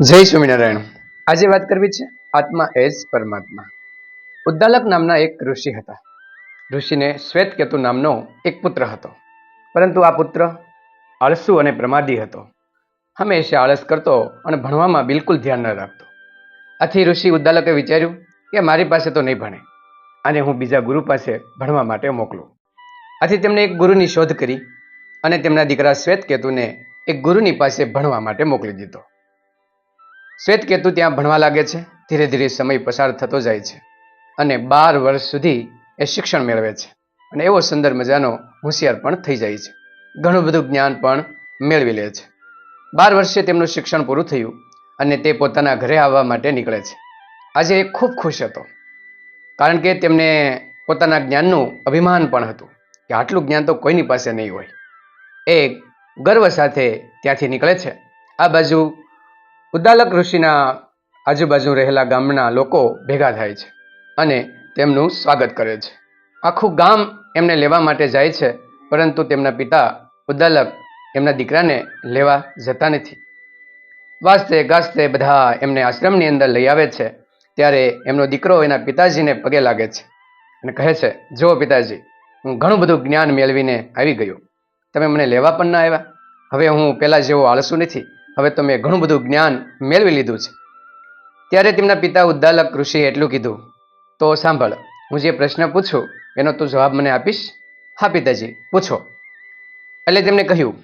જય સ્વામિનારાયણ. આજે વાત કરવી છે આત્મા એજ પરમાત્મા. ઉદ્દાલક નામના એક ઋષિ હતા. ઋષિને શ્વેતકેતુ નામનો એક પુત્ર હતો. પરંતુ આ પુત્ર આળસુ અને પ્રમાદી હતો. હંમેશા આળસ કરતો અને ભણવામાં બિલકુલ ધ્યાન ન રાખતો. આથી ઋષિ ઉદ્દાલકે વિચાર્યું કે મારી પાસે તો નહીં ભણે. અને હું બીજા ગુરુ પાસે ભણવા માટે મોકલું. આથી તેમણે એક ગુરુની શોધ કરી અને તેમના દીકરા શ્વેતકેતુને એક ગુરુની પાસે ભણવા માટે મોકલી દીધો. શ્વેતકેતુ ત્યાં ભણવા લાગે છે. ધીરે ધીરે સમય પસાર થતો જાય છે અને બાર વર્ષ સુધી એ શિક્ષણ મેળવે છે અને એવો સુંદર મજાનો હોશિયાર પણ થઈ જાય છે. ઘણું બધું જ્ઞાન પણ મેળવી લે છે. બાર વર્ષે તેમનું શિક્ષણ પૂરું થયું અને તે પોતાના ઘરે આવવા માટે નીકળે છે. આજે એ ખૂબ ખુશ હતો કારણ કે તેમને પોતાના જ્ઞાનનું અભિમાન પણ હતું કે આટલું જ્ઞાન તો કોઈની પાસે નહીં હોય. એ ગર્વ સાથે ત્યાંથી નીકળે છે. આ બાજુ ઉદ્દાલક ઋષિના આજુબાજુ રહેલા ગામના લોકો ભેગા થાય છે અને તેમનું સ્વાગત કરે છે. આખું ગામ એમને લેવા માટે જાય છે, પરંતુ તેમના પિતા ઉદ્દાલક એમના દીકરાને લેવા જતા નથી. વાસ્તે ગાસ્તે બધા એમને આશ્રમની અંદર લઈ આવે છે, ત્યારે એમનો દીકરો એના પિતાજીને પગે લાગે છે અને કહે છે જુઓ પિતાજી, હું ઘણું બધું જ્ઞાન મેળવીને આવી ગયો. તમે મને લેવા પણ ના આવ્યા. હવે હું પહેલાં જેવો આળસુ નથી. હવે તો મેં ઘણું બધું જ્ઞાન મેળવી લીધું છે. ત્યારે તેમના પિતા ઉદ્દાલક ઋષિએ એટલું કીધું, તો સાંભળ, હું જે પ્રશ્ન પૂછું, એનો તું જવાબ મને આપીશ? હા, પિતાજી, પૂછો. એટલે તેમણે કહ્યું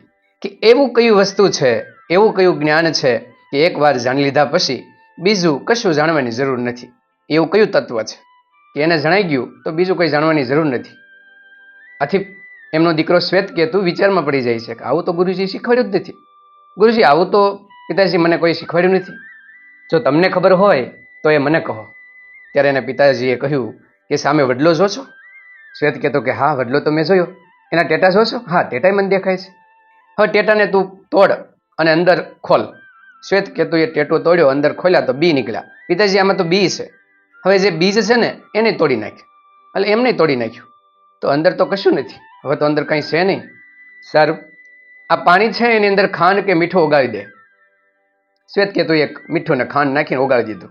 કે એવું કયું વસ્તુ છે, એવું કયું જ્ઞાન છે કે એકવાર જાણી લીધા પછી બીજું કશું જાણવાની જરૂર નથી. એવું કયું તત્વ છે કે એને જણાઈ ગયું તો બીજું કંઈ જાણવાની જરૂર નથી. આથી એમનો દીકરો શ્વેત કેતુ વિચારમાં પડી જાય છે કે આવું તો ગુરુજી શીખવાડ્યું જ નથી. ગુરુજી, આવું તો પિતાજી મને કોઈ શીખવાડ્યું નથી. જો તમને ખબર હોય, તો એ મને કહો. ત્યારે એના પિતાજીએ કહ્યું કે, સામે વડલો જો છો શ્વેત કહેતો કે, હા, વડલો તો મેં જોયો. એના ટેટા જો છો હા, ટેટાય મને દેખાય છે. હવે ટેટાને તું તોડ અને અંદર ખોલ. શ્વેત કહેતો, એ ટેટો તોડ્યો, અંદર ખોલ્યા તો બી નીકળ્યા. પિતાજી, આમાં તો બી છે. હવે જે બીજ છે ને, એને તોડી નાખ્યું એટલે એમને તોડી નાખ્યું. તો અંદર તો કશું નથી. હવે તો અંદર કંઈ છે નહીં. સારું આ પાણી છે, એની અંદર ખાંડ કે મીઠું ઓગાળી દે. શ્વેત કહેતું એક મીઠું ને ખાંડ નાખીને ઓગાળી દીધું.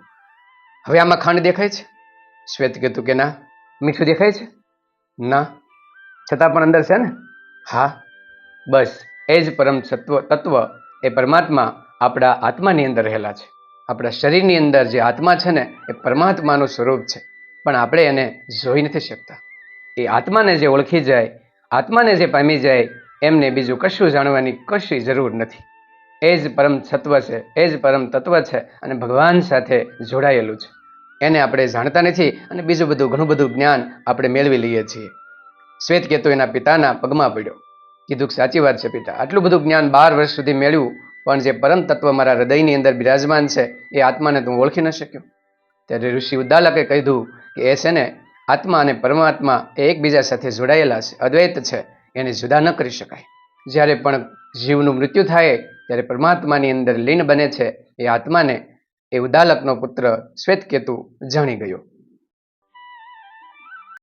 હવે આમાં ખાંડ દેખાય છે? શ્વેત કહેતું કે ના? મીઠું દેખાય છે? ના. છતાં પણ અંદર છે ને? હા. બસ, એ જ પરમ સત્વ, તત્વ એ પરમાત્મા આપણા આત્માની અંદર રહેલા છે. આપણા શરીરની અંદર જે આત્મા છે ને, એ પરમાત્માનું સ્વરૂપ છે. પણ આપણે એને જોઈ નથી શકતા. એ આત્માને જે ઓળખી જાય, આત્માને જે પામી જાય એમને બીજું કશું જાણવાની કશી જરૂર નથી. એ જ પરમ તત્વ છે, એ જ પરમ તત્વ છે અને ભગવાન સાથે જોડાયેલું છે. એને આપણે જાણતા નથી અને બીજું બધું ઘણું બધું જ્ઞાન આપણે મેળવી લઈએ છીએ. શ્વેત કેતુ એના પિતાના પગમાં પડ્યો. કીધું કે સાચી વાત છે પિતા, આટલું બધું જ્ઞાન બાર વર્ષ સુધી મેળવ્યું, પણ જે પરમ તત્વ મારા હૃદયની અંદર બિરાજમાન છે, એ આત્માને તું ઓળખી ન શક્યો. ત્યારે ઋષિ ઉદ્દાલકે કહ્યું કે એ છે ને, આત્મા અને પરમાત્મા એ એકબીજા સાથે જોડાયેલા છે, અદ્વૈત છે. એને જુદા ન કરી શકાય. જ્યારે પણ જીવનું મૃત્યુ થાય, ત્યારે પરમાત્માની અંદર લીન બને છે, એ આત્માને, એ ઉદાલકનો પુત્ર શ્વેતકેતુ જાણી ગયો.